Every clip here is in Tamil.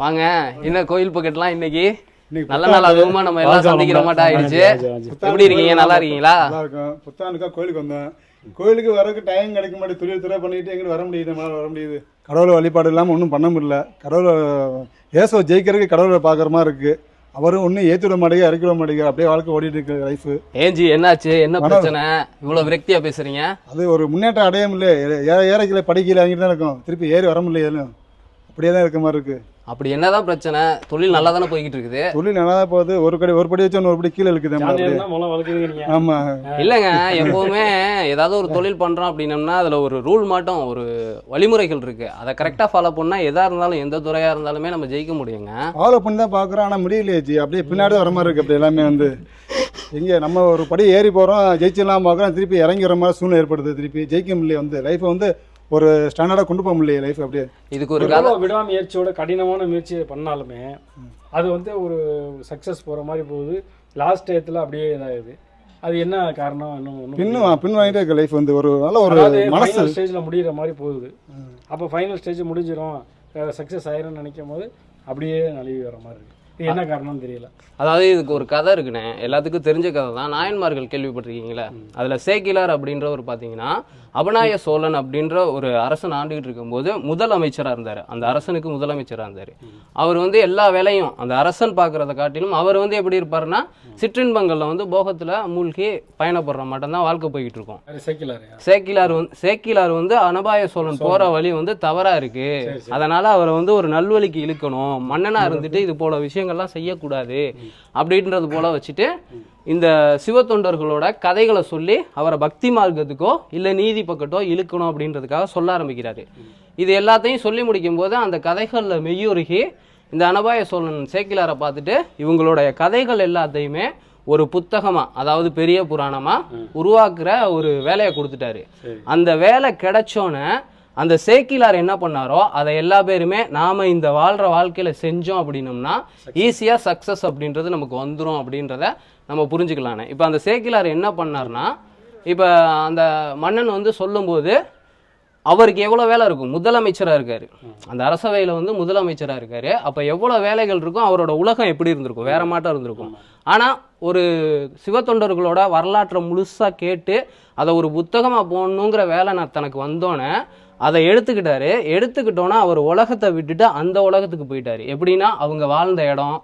வாங்க என்ன கோயில் பக்கெட்லாம் இன்னைக்கு? நல்ல நாள் அதுவுமா நம்ம எல்லாம் சந்திக்கிற மாட்டா ஆயிடுச்சு. எப்படி இருக்கீங்க? நல்லா இருக்கீங்களா? நல்லா இருக்கும். புத்தாண்டுக்கா கோயிலுக்கு வந்தேன். கோயிலுக்கு வரக்கு டைம் கிடைக்க மாட்டேது துரிய துறை பண்ணிட்டு எங்கிட்டு வர முடியுது. நம்மளால வர முடியுது. கடவுள் வழிபாடு இல்லாமல் ஒன்றும் பண்ண முடியல. கடவுளை ஏசோ ஜெயிக்கிறதுக்கு கடவுளை பார்க்குற மாதிரி இருக்கு. அவரும் ஒன்றும் ஏற்றி விட மாட்டேங்க இறக்கி விட மாட்டேங்க அப்படியே வாழ்க்கை ஓடிட்டு இருக்கு லைஃபு ஏஞ்சி என்னாச்சு? என்ன பிரச்சனை? இவ்வளவு விரக்தியா பேசுறீங்க? அது ஒரு முன்னேற்றம் அடைய முடியல. ஏற ஏறக்கில படிக்கல இறங்கிட்டு தான் இருக்கும். திருப்பி ஏறி வர முடியல அப்படியே தான் இருக்க மாதிரி இருக்கு. அப்படி என்னதான் பிரச்சனை? தொழில் நல்லா தானே போய்கிட்டு இருக்குது தொழில் நல்லா தான் போகுது. ஒரு கடி ஒரு படி வச்சு இன்னொரு படி கீழே இருக்குது ஆமா. இல்லைங்க எப்பவுமே ஏதாவது ஒரு தொழில் பண்றோம் அப்படின்னம்னா அதுல ஒரு ரூல் மாட்டும் ஒரு வழிமுறைகள் இருக்கு. அதை கரெக்டா ஃபாலோ பண்ணா எதா இருந்தாலும் எந்த துறையா இருந்தாலுமே நம்ம ஜெயிக்க முடியுங்க. ஃபாலோ பண்ணி தான் பார்க்குறோம் ஆனால் முடியலையே ஜி. அப்படியே பின்னாடி வர மாதிரி இருக்கு அப்படி எல்லாமே வந்து. எங்கே நம்ம ஒரு படி ஏறி போகிறோம் ஜெயிச்சிடலாம் பார்க்குறோம் திருப்பி இறங்கி வர மாதிரி சூழ்நிலை ஏற்படுது திருப்பி. ஜெயிக்க முடியல வந்து. லைஃப்பை வந்து ஒரு ஸ்டாண்டர்டாக கொண்டு போக முடியல லைஃப் அப்படியே. இதுக்கு ஒரு விடாமுயற்சியோட கடினமான முயற்சி பண்ணாலுமே அது வந்து ஒரு சக்ஸஸ் போகிற மாதிரி போகுது. லாஸ்ட் டயத்தில் அப்படியே இதாகுது. அது என்ன காரணம்? இன்னும் ஒண்ணும் பின்னு பின் வாங்கிட்டே இருக்கு லைஃப் வந்து ஒரு நல்ல ஒரு மனசு. ஸ்டேஜில் முடிகிற மாதிரி போகுது. அப்போ ஃபைனல் ஸ்டேஜ் முடிஞ்சிடும் சக்ஸஸ் ஆயிரும்னு நினைக்கும் போது அப்படியே நழுவி வர மாதிரி இருக்கு. இது என்ன காரணம்னு தெரியல. அதாவது இதுக்கு ஒரு கதை இருக்குண்ணே. எல்லாத்துக்கும் தெரிஞ்ச கதை தான். நாயன்மார்கள் கேள்விப்பட்டிருக்கீங்களா? அதுல சேக்கிலார் அப்படின்ற ஒரு பாத்தீங்கன்னா அபநாய சோழன் அப்படின்ற ஒரு அரசன் ஆண்டுகிட்டு இருக்கும்போது முதல் அமைச்சரா இருந்தாரு. அந்த அரசனுக்கு முதலமைச்சரா இருந்தாரு. அவர் வந்து எல்லா வேலையும் அந்த அரசன் பார்க்கறத காட்டிலும் அவர் வந்து எப்படி இருப்பாருன்னா சிற்றின்பங்கள்ல வந்து போகத்துல மூழ்கி பயணப்படுற மட்டும்தான் வாழ்க்கை போய்கிட்டு இருக்கும். சேக்கிலார் வந்து சேக்கிலார் வந்து அனபாய சோழன் போற வழி வந்து தவறா இருக்கு. அதனால அவரை வந்து ஒரு நல்வழிக்கு இழுக்கணும். மன்னனா இருந்துட்டு இது போல விஷயங்கள்லாம் செய்யக்கூடாது அப்படின்றது போல வச்சுட்டு இந்த சிவத்தொண்டர்களோட கதைகளை சொல்லி அவரை பக்தி மார்க்கத்துக்கோ இல்ல நீதி பக்கத்தோ இழுக்கணும் அப்படின்றதுக்காக சொல்ல ஆரம்பிக்கிறாரு. இது எல்லாத்தையும் சொல்லி முடிக்கும் போது அந்த கதைகள்ல மெய்யுருகி இந்த அனபாய சோழன் சேக்கிலாரை பார்த்துட்டு இவங்களுடைய கதைகள் எல்லாத்தையுமே ஒரு புத்தகமா அதாவது பெரிய புராணமா உருவாக்குற ஒரு வேலையை கொடுத்துட்டாரு. அந்த வேலை கிடைச்சோன்னே அந்த சேக்கிலார் என்ன பண்ணாரோ அதை எல்லா பேருமே நாம இந்த வாழ்ற வாழ்க்கையில செஞ்சோம் அப்படின்னம்னா ஈஸியா சக்சஸ் அப்படின்றது நமக்கு வந்துரும் அப்படின்றத நம்ம புரிஞ்சுக்கலானே. இப்போ அந்த சேக்கிலார் என்ன பண்ணார்னா இப்போ அந்த மன்னன் வந்து சொல்லும்போது அவருக்கு எவ்வளோ வேலை இருக்கும்? முதலமைச்சராக இருக்காரு. அந்த அரசவையில் வந்து முதலமைச்சராக இருக்காரு. அப்போ எவ்வளோ வேலைகள் இருக்கும்? அவரோட உலகம் எப்படி இருந்திருக்கும்? வேற மாட்டம் இருந்திருக்கும். ஆனால் ஒரு சிவத்தொண்டர்களோட வரலாற்றை முழுசாக கேட்டு அதை ஒரு புத்தகமாக போடணுங்கிற வேலை நான் தனக்கு வந்தோன்னே அதை எடுத்துக்கிட்டாரு. எடுத்துக்கிட்டோன்னா அவர் உலகத்தை விட்டுட்டு அந்த உலகத்துக்கு போயிட்டாரு. எப்படின்னா அவங்க வாழ்ந்த இடம்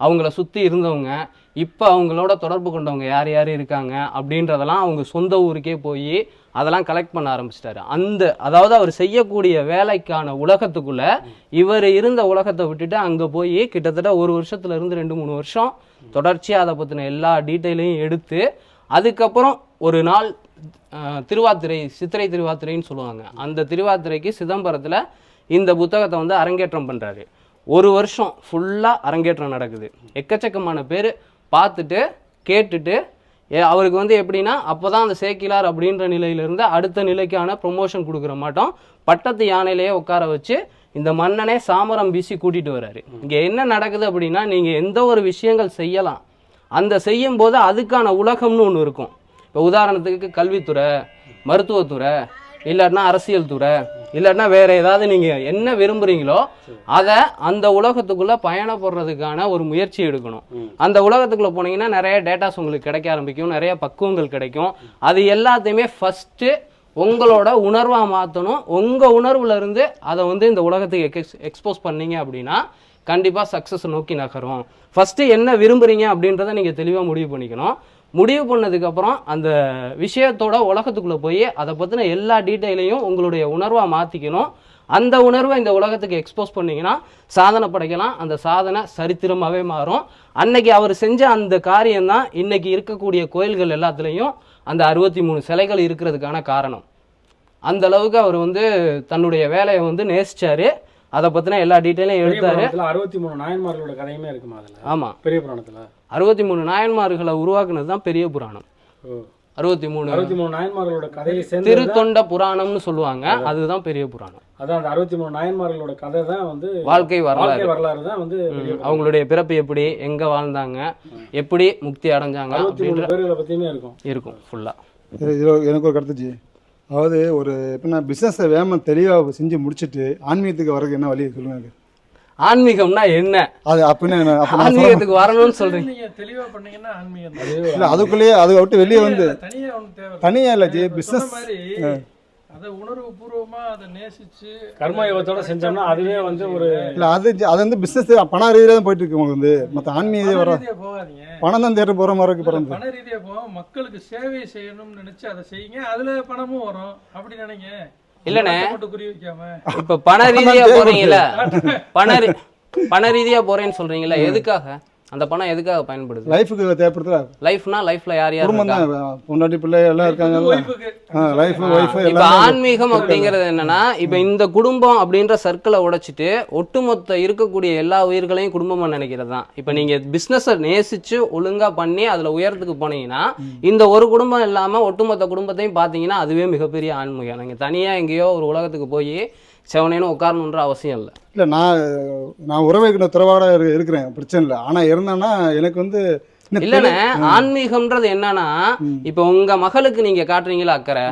அவங்கள சுற்றி இருந்தவங்க இப்போ அவங்களோட தொடர்பு கொண்டவங்க யார் யார் இருக்காங்க அப்படின்றதெல்லாம் அவங்க சொந்த ஊருக்கே போய் அதெல்லாம் கலெக்ட் பண்ண ஆரம்பிச்சிட்டாரு. அந்த அதாவது அவர் செய்யக்கூடிய வேலைக்கான உலகத்துக்குள்ள இவர் இருந்த உலகத்தை விட்டுட்டு அங்கே போய் கிட்டத்தட்ட ஒரு வருஷத்துல இருந்து ரெண்டு மூணு வருஷம் தொடர்ச்சியாக அதை பற்றின எல்லா டீட்டெயிலையும் எடுத்து அதுக்கப்புறம் ஒரு நாள் திருவாத்திரை சித்திரை திருவாத்திரைன்னு சொல்லுவாங்க. அந்த திருவாத்திரைக்கு சிதம்பரத்தில் இந்த புத்தகத்தை வந்து அரங்கேற்றம் பண்ணுறாரு ஒரு வருஷம் ஃபுல்லாக அரங்கேற்றம் நடக்குது. எக்கச்சக்கமான பேர் பார்த்துட்டு கேட்டுட்டு ஏ அவருக்கு வந்து எப்படின்னா அப்போ தான் அந்த சேக்கிலார் அப்படின்ற நிலையிலிருந்து அடுத்த நிலைக்கான ப்ரொமோஷன் கொடுக்குற மாட்டோம். பட்டத்து யானையிலேயே உட்கார வச்சு இந்த மன்னனே சாமரம் வீசி கூட்டிகிட்டு வராரு இங்கே என்ன நடக்குது அப்படின்னா நீங்கள் எந்த ஒரு விஷயங்கள் செய்யலாம். அந்த செய்யும் போது அதுக்கான உலகம்னு ஒன்று இருக்கும். இப்போ உதாரணத்துக்கு கல்வித்துறை மருத்துவத்துறை இல்லாட்டினா அரசியல் துறை இல்லாட்டினா வேற ஏதாவது நீங்கள் என்ன விரும்புறீங்களோ அதை அந்த உலகத்துக்குள்ள பயணப்படுறதுக்கான ஒரு முயற்சி எடுக்கணும். அந்த உலகத்துக்குள்ள போனீங்கன்னா நிறைய டேட்டாஸ் உங்களுக்கு கிடைக்க ஆரம்பிக்கும் நிறைய பக்குவங்கள் கிடைக்கும். அது எல்லாத்தையுமே ஃபர்ஸ்ட் உங்களோட உணர்வா மாற்றணும் உங்க உணர்வுல இருந்து அதை வந்து இந்த உலகத்துக்கு எக்ஸ் எக்ஸ்போஸ் பண்ணீங்க அப்படின்னா கண்டிப்பா சக்ஸஸ் நோக்கி நகரும். ஃபர்ஸ்ட் என்ன விரும்புறீங்க அப்படின்றத நீங்க தெளிவா முடிவு பண்ணிக்கணும். முடிவு பண்ணதுக்கப்புறம் அந்த விஷயத்தோட உலகத்துக்குள்ளே போய் அதை பற்றின எல்லா டீட்டெயிலையும் உங்களுடைய உணர்வாக மாற்றிக்கணும் அந்த உணர்வை இந்த உலகத்துக்கு எக்ஸ்போஸ் பண்ணிங்கன்னா சாதனை படைக்கலாம். அந்த சாதனை சரித்திரமாகவே மாறும். அன்னைக்கு அவர் செஞ்ச அந்த காரியம் தான் இன்னைக்கு இருக்கக்கூடிய கோயில்கள் எல்லாத்துலேயும் அந்த அறுபத்தி மூணு சிலைகள் இருக்கிறதுக்கான காரணம். அந்த அளவுக்கு அவர் வந்து தன்னுடைய வேலையை வந்து நேசித்தார் அதை பற்றின எல்லா டீட்டெயிலையும் பெரிய எடுத்தாரு. அறுபத்தி மூணு நாயன்மார்களோட கதையுமே இருக்குமா அதுல? ஆமாம் பெரிய புராணத்துல? அறுபத்தி மூணு நாயன்மார்களை உருவாக்குனது தான் பெரிய புராணம். அறுபத்தி மூணு அறுபத்தி மூணு நாயன்மார்களோட கதையை சேர்ந்து திருத்தொண்ட புராணம்னு சொல்லுவாங்க. அதுதான் பெரிய புராணம். அதான் அந்த அறுபத்தி மூணு நாயன்மார்களோட கதை தான் வந்து வாழ்க்கை வரலாறு. வாழ்க்கை வரலாறு தான் வந்து. அவங்களுடைய பிறப்பு எப்படி எங்க வாழ்ந்தாங்க எப்படி முக்தி அடைஞ்சாங்க அறுபத்தி மூணு பேர்களை பத்தியுமே இருக்கும். இருக்கும் ஃபுல்லா எனக்கு ஒரு கருத்து ஜி. அதாவது ஒரு எப்படின்னா பிஸ்னஸை வேகமாக தெளிவாக செஞ்சு முடிச்சுட்டு ஆன்மீகத்துக்கு வரதுக்கு என்ன வழி சொல்லுங்க எனக்கு ஆன்மீகம்னா என்ன? அது அப்படின்னு ஆன்மீகத்துக்கு வரணும்னு சொல்றீங்க. தெளிவா பண்ணீங்கன்னா ஆன்மீகம். இல்ல அதுக்குள்ளேயே அதை விட்டு வெளியே வந்து தனியா ஒண்ணு தேவை தனியா இல்ல ஜி மாதிரி அதை உணர்வு பூர்வமா அதை நேசிச்சு கர்ம யோகத்தோட செஞ்சோம்னா அதுவே வந்து ஒரு இல்ல அது அது வந்து பிசினஸ் பண ரீதியா தான் போயிட்டு இருக்கு உங்களுக்கு வந்து. மத்த ஆன்மீக வர போகாதீங்க. பணம் தான் தேடி போற மாதிரி இருக்கு இல்ல, பிறந்து பண ரீதியா போகாம மக்களுக்கு சேவை செய்யணும்னு நினைச்சு அதை செய்யுங்க. அதுல பணமும் வரும். அப்படி நினைங்க. இல்லண்ணே. இப்ப பண ரீதியா போறீங்கல்ல? பண பண ரீதியா போறேன்னு சொல்றீங்கல்ல எதுக்காக? அந்த பணம் எதுக்காக பயன்படுது? லைஃபுக்கு தேவைப்படுதுல லைஃப்னா லைஃப்ல யார் யார் குடும்பம்? தான். பொண்டாட்டி பிள்ளை எல்லாம் இருக்காங்க. லைஃப் இப்ப எல்லாம் ஆன்மீகம் அப்படிங்கிறது என்னன்னா இப்ப இந்த குடும்பம் அப்படின்ற சர்க்கிளை உடைச்சிட்டு ஒட்டுமொத்த இருக்கக்கூடிய எல்லா உயிர்களையும் குடும்பமா நினைக்கிறது தான் இப்ப நீங்க பிசினஸ நேசிச்சு ஒழுங்கா பண்ணி அதுல உயரத்துக்கு போனீங்கன்னா இந்த ஒரு குடும்பம் இல்லாம ஒட்டுமொத்த குடும்பத்தையும் பாத்தீங்கன்னா அதுவே மிகப்பெரிய ஆன்மீகம். நீங்க தனியா எங்கேயோ ஒரு உலகத்துக்கு போய் செவனேன்னு உட்காரணுன்ற அவசியம் இல்லை. இல்ல நான் நான் உறவைக்கு துறவாட இருக்கிறேன். பிரச்சனை இல்லை. ஆனா இருந்தேன்னா எனக்கு வந்து இல்லண்ணே ஆன்மீகம்ன்றது என்னன்னா இப்ப உங்க மகளுக்கு நீங்க காட்டுறீங்களா அக்கறை.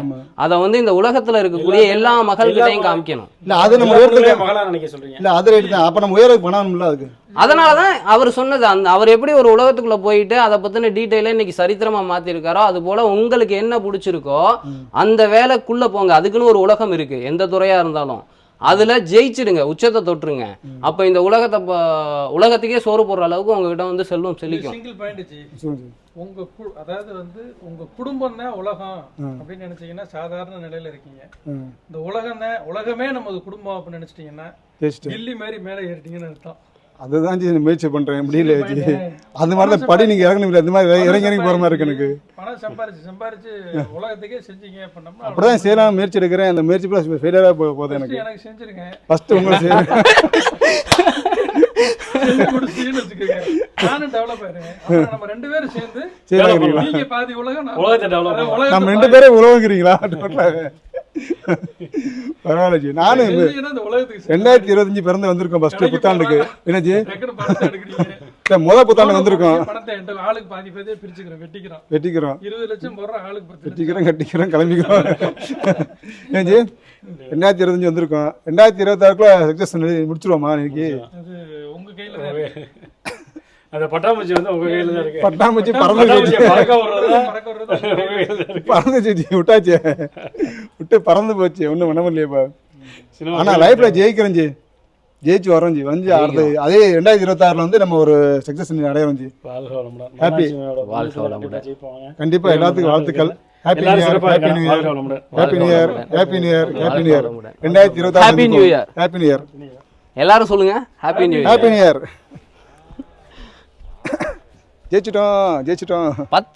அத வந்து இந்த உலகத்துல இருக்கக்கூடிய எல்லா மகள்கிட்டையும் காமிக்கணும். இல்ல அது நம்ம மகளா நினைக்க சொல்றீங்க. இல்ல அது ரைட் தான். அப்ப நம்ம உயரத்துக்கு பண்ணணும்ல அதுக்கு. அதனாலதான் அவர் சொன்னது அந்த அவர் எப்படி ஒரு உலகத்துக்குள்ள போயிட்டு அதை பத்தின டீட்டெயில இன்னைக்கு சரித்திரமா மாத்திருக்காரோ அது போல உங்களுக்கு என்ன பிடிச்சிருக்கோ அந்த வேலைக்குள்ள போங்க. அதுக்குன்னு ஒரு உலகம் இருக்கு. எந்த துறையா இருந்தாலும். அதுல ஜெயிச்சிடுங்க உச்சத்தை தொட்டுருங்க அப்ப இந்த உலகத்தை ப- உலகத்துக்கே சோறு போடுற அளவுக்கு உங்ககிட்ட வந்து செல்வம் செழிக்கும். சிங்கிள். பாயிண்ட். உங்க கு- அதாவது வந்து உங்க குடும்பம் தான் உலகம் அப்படின்னு நினைச்சீங்கன்னா சாதாரண நிலையில இருக்கீங்க. இந்த உலகம் தான் உலகமே நமது குடும்பம் அப்படின்னு நினைச்சிட்டீங்கன்னா கில்லி மாதிரி மேலே ஏறிட்டீங்கன்னு அர்த்தம். அதுதான் ஜி முயற்சி பண்றேன். முடியல ஜி. அது மாதிரி தான் படி நீங்க இறங்கணும் அந்த மாதிரி இறங்கி இறங்கி போற மாதிரி இருக்கு எனக்கு. பணம் சம்பாரிச்சு சம்பாரிச்சு உலகத்துக்கே செஞ்சீங்க அப்படின்னோம்னா அப்படிதான் செய்யலாம் முயற்சி எடுக்கிறேன். அந்த முயற்சி பிளஸ் ஃபெயிலியரா போகுது எனக்கு. எனக்கு செஞ்சிருங்க. ஃபர்ஸ்ட் உங்களை செய்யறேன் நம்ம ரெண்டு பேரும் சேர்ந்து நம்ம ரெண்டு பேரும் உழவுங்கிறீங்களா டோட்டலாக பரவாயில்ல ஜி நானும் ரெண்டாயிரத்தி இருபத்தஞ்சு பிறந்து வந்திருக்கோம் ஃபர்ஸ்ட் புத்தாண்டுக்கு. என்ன ஜி இல்ல, முத புத்தாண்டு வந்திருக்கோம். ஆளுக்கு பாதி பேதே பிரிச்சுக்கிறோம் வெட்டிக்கிறோம். வெட்டிக்கிறோம். இருபது லட்சம் போடுற ஆளுக்கு பத்து வெட்டிக்கிறோம் கட்டிக்கிறோம் கிளம்பிக்கிறோம். ஏன் ஜி ரெண்டாயிரத்தி இருபத்தஞ்சு வந்திருக்கோம். ரெண்டாயிரத்தி இருபத்தாறுக்குள்ள சக்சஸ் முடிச்சிருவோமா இன்னைக்கு? உங்க கையில தான் இருக்கு. அந்த பட்டாம்பூச்சி வந்து உங்க கையில தான் இருக்கு. பட்டாம்பூச்சி பறந்து பறக்க விடுறதா. பறந்துச்சு விட்டாச்சு. விட்டு பறந்து போச்சு. ஒன்றும் பண்ண முடியலையேப்பா. சினிமா ஆனா லைஃப்ல ஜெயிக்கிறோம் ஜி. ஜெயிச்சு வரோம் ஜி. வந்து அடுத்து அதே ரெண்டாயிரத்தி இருபத்தாறுல வந்து நம்ம ஒரு சக்சஸ் அடையிறோம் ஜி. வாழ்க வளமுடன். Happy. மீனாட்சியோட வாழ்க வாழ்க வளமுடன். ஜெயிப்பாங்க கண்டிப்பா எல்லாத்துக்கும் வாழ்த்துக்கள். Happy new year happy new year வாழ்க வளமுடன். Happy new year happy new year happy new year. ரெண்டாயிரத்தி இருபத்தாறு Happy New Year. Happy new year எல்லாரும் சொல்லுங்க. Happy new happy new year ஜெயிச்சிட்டோம் ஜெயிச்சிட்டோம். பத்து